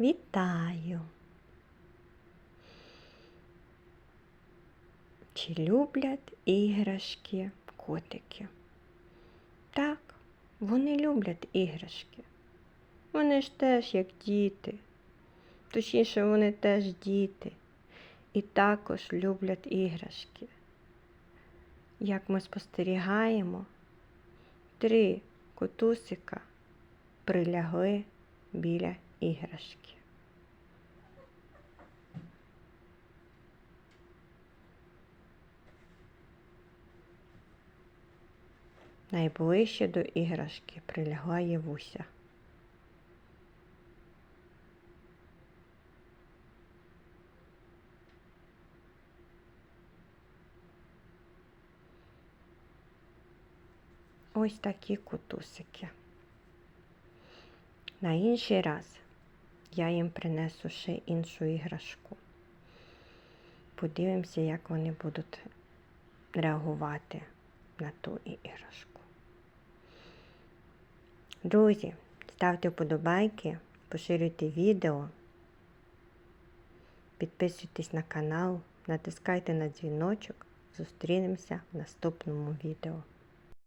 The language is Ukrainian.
Вітаю! Чи люблять іграшки котики? Так, вони люблять іграшки. Вони ж теж як діти. Точніше, вони теж діти і також люблять іграшки. Як ми спостерігаємо, три котусика прилягли біля іграшки. Найближче до іграшки прилягла Євуся. Ось такі кутусики. На інший раз я їм принесу ще іншу іграшку. Подивимося, як вони будуть реагувати на ту іграшку. Друзі, ставте вподобайки, поширюйте відео, підписуйтесь на канал, натискайте на дзвіночок. Зустрінемося в наступному відео.